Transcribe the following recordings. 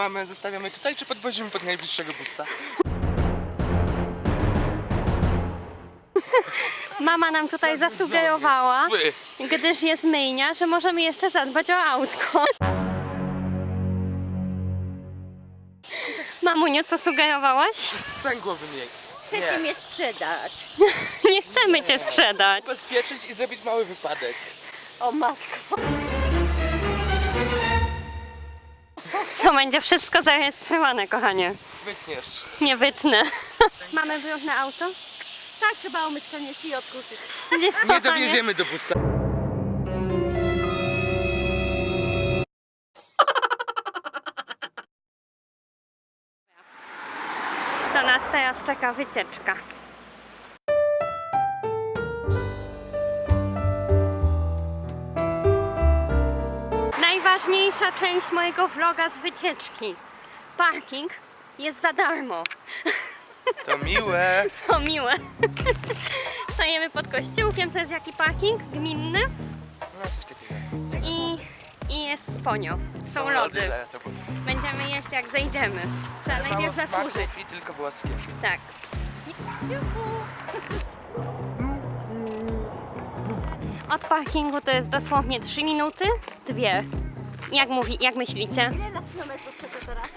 mamę zostawiamy tutaj, czy podwozimy pod najbliższego busa? Mama nam tutaj zasugerowała, gdyż jest myjnia, że możemy jeszcze zadbać o autko. Mamuniu, co sugerowałaś? Sprzęgło wymień. Chcecie Nie. mnie sprzedać. Nie chcemy cię sprzedać. Bezpieczyć i zrobić mały wypadek. O matko. Będzie wszystko zarejestrowane, kochanie. Wytniesz. Nie wytnę. Mamy brudne auto? Tak, trzeba umyć koniecznie i odkurzyć. Gdzieś Nie kochanie? dowieziemy do busa. To nas teraz czeka wycieczka. Najważniejsza część mojego vloga z wycieczki. Parking jest za darmo. To miłe. To miłe. Stajemy pod kościółkiem, to jest jaki parking? Gminny. No coś takiego. I, i jest sponio. Są lody. zaraz obok. Będziemy jeść jak zejdziemy. Trzeba najpierw Mało zasłużyć. I tylko włoskie. Tak. Od parkingu to jest dosłownie 3 minuty, dwie. Jak mówi, jak myślicie? Ile nas kilometrów teraz?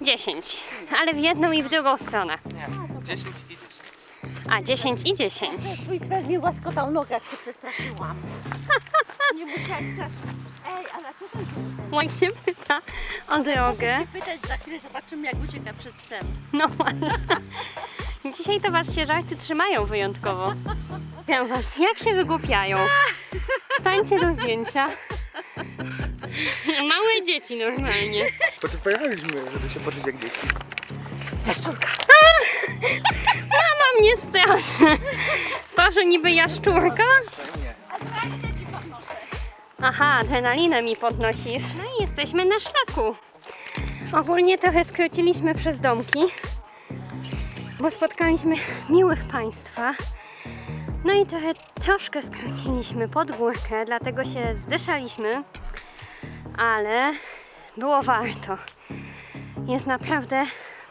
10. Ale w jedną i w drugą stronę. Nie. 10 i 10. A, 10 i 10. Twój swer mi łaskotał nogę, jak się przestraszyłam. Nie musiałaś straszyć. Ej, a dlaczego to jest? Mike się pyta o drogę. Muszę się pytać, za chwilę zobaczymy, jak ucieka przed psem. No właśnie. Dzisiaj to was się żarty trzymają wyjątkowo. Ja was, jak się wygłupiają. Stańcie do zdjęcia. Małe dzieci normalnie. Po to pojechaliśmy, żeby się poczuć jak dzieci. Mama mnie straszy. To, że niby jaszczurka? Nie. Aha, adrenalinę mi podnosisz. No i jesteśmy na szlaku. Ogólnie trochę skróciliśmy przez domki, bo spotkaliśmy miłych państwa. No i trochę, troszkę skróciliśmy pod górkę, dlatego się zdyszaliśmy, ale było warto. Jest naprawdę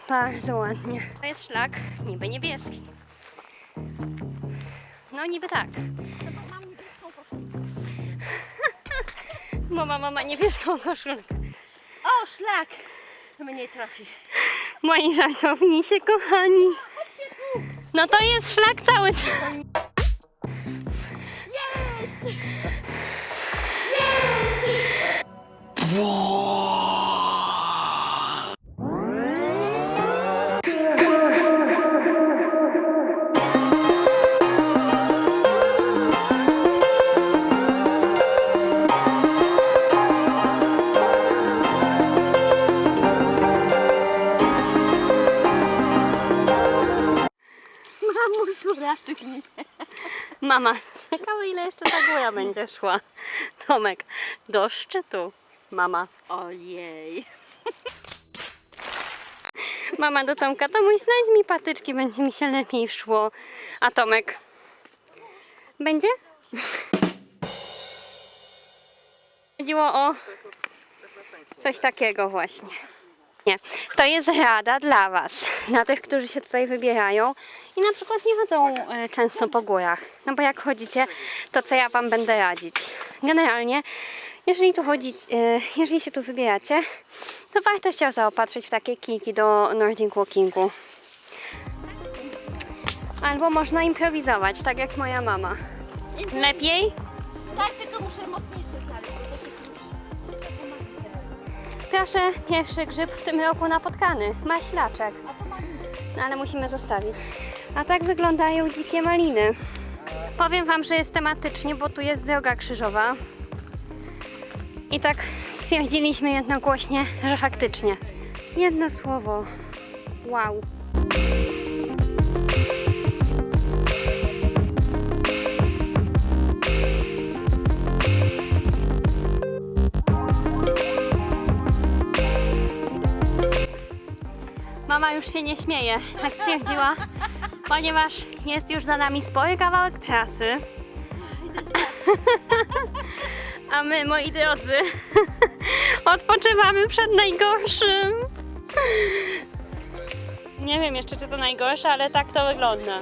bardzo ładnie. To jest szlak niby niebieski. No niby tak. Mam niebieską koszulkę. Bo mama ma niebieską koszulkę. O, szlak! Mnie trafi. Moi żartownicy kochani. No to jest szlak cały czas. Mama, ciekawe ile jeszcze ta góra będzie szła. Tomek, do szczytu. Mama. Ojej. Mama do Tomka, to mój znajdź mi patyczki, będzie mi się lepiej szło. A Tomek? Będzie? Chodziło o coś takiego właśnie. Nie. To jest rada dla Was, dla tych, którzy się tutaj wybierają i na przykład nie chodzą e, często po górach. No bo jak chodzicie, to co ja Wam będę radzić? Generalnie, jeżeli tu chodzić, e, jeżeli się tu wybieracie, to warto się zaopatrzyć w takie kijki do Nordic Walkingu. Albo można improwizować, tak jak moja mama. Lepiej? Tak, tylko muszę mocniejsze Proszę, pierwszy grzyb w tym roku napotkany. Maślaczek. No, ale musimy zostawić. A tak wyglądają dzikie maliny. Powiem Wam, że jest tematycznie, bo tu jest droga krzyżowa. I tak stwierdziliśmy jednogłośnie, że faktycznie. Jedno słowo. Wow. Mama już się nie śmieje, tak stwierdziła, ponieważ jest już za nami spory kawałek trasy. A my, moi drodzy, odpoczywamy przed najgorszym. Nie wiem jeszcze, czy to najgorsze, ale tak to wygląda.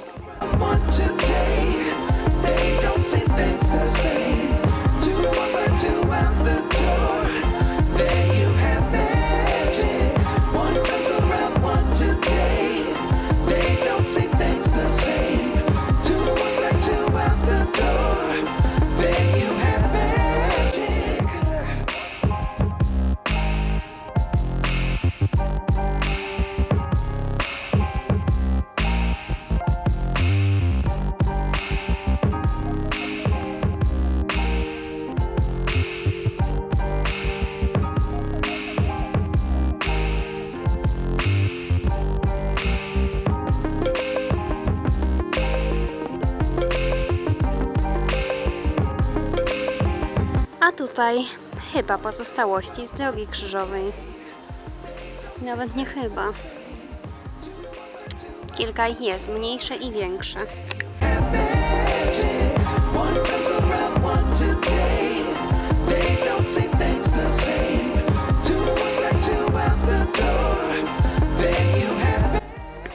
Tutaj chyba pozostałości z drogi krzyżowej. Nawet nie chyba. Kilka ich jest, mniejsze i większe.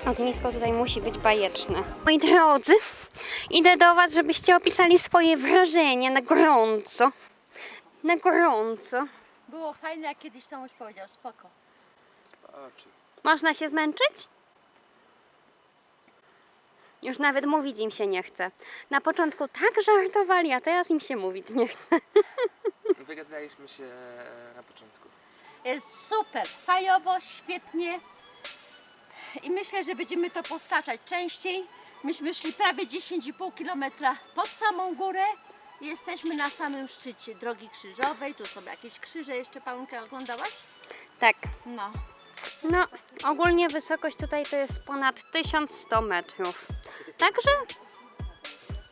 Ognisko tutaj musi być bajeczne. Moi drodzy, idę do Was, żebyście opisali swoje wrażenia na gorąco. Na gorąco. Było fajne, jak kiedyś to już powiedział, spoko. Oczy. Można się zmęczyć? Już nawet mówić im się nie chce. Na początku tak żartowali, a teraz im się mówić nie chce. Wygadaliśmy się na początku. Jest super, fajowo, świetnie. I myślę, że będziemy to powtarzać częściej. Myśmy szli prawie 10,5 km pod samą górę. Jesteśmy na samym szczycie drogi krzyżowej. Tu są jakieś krzyże, jeszcze Paulka oglądałaś? Tak. No. No, ogólnie wysokość tutaj to jest ponad 1100 metrów. Także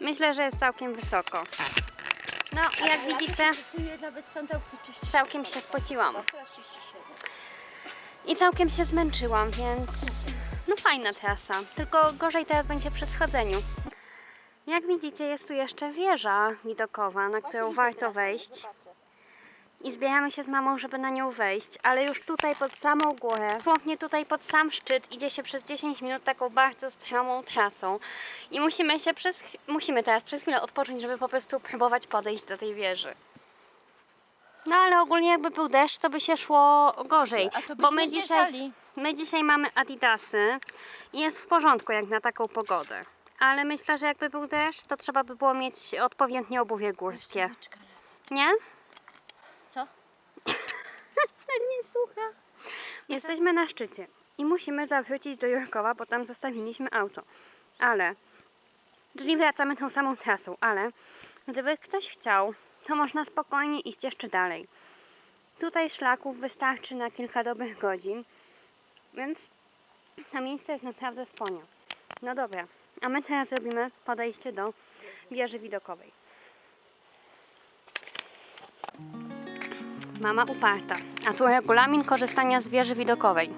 myślę, że jest całkiem wysoko. No, jak widzicie, Kupuję nawet sądełki czyścić. całkiem się spociłam. Teraz 37. I całkiem się zmęczyłam, więc no fajna trasa. Tylko gorzej teraz będzie przy schodzeniu. Jak widzicie, jest tu jeszcze wieża widokowa, na którą warto wejść. I zbieramy się z mamą, żeby na nią wejść, ale już tutaj pod samą górę, dosłownie tutaj pod sam szczyt, idzie się przez 10 minut taką bardzo stromą trasą. I musimy się przez, musimy teraz przez chwilę odpocząć, żeby po prostu próbować podejść do tej wieży. No ale ogólnie jakby był deszcz, to by się szło gorzej, A to bo my dzisiaj, my dzisiaj mamy adidasy i jest w porządku jak na taką pogodę. Ale myślę, że jakby był deszcz, to trzeba by było mieć odpowiednie obuwie górskie. Nie? Co? nie słucha. Jesteśmy na szczycie i musimy zawrócić do Jurkowa, bo tam zostawiliśmy auto. Ale, czyli wracamy tą samą trasą, ale gdyby ktoś chciał, to można spokojnie iść jeszcze dalej. Tutaj szlaków wystarczy na kilka dobrych godzin, więc to miejsce jest naprawdę sponia. No dobra, a my teraz robimy podejście do wieży widokowej. Mama uparta, a tu regulamin korzystania z wieży widokowej.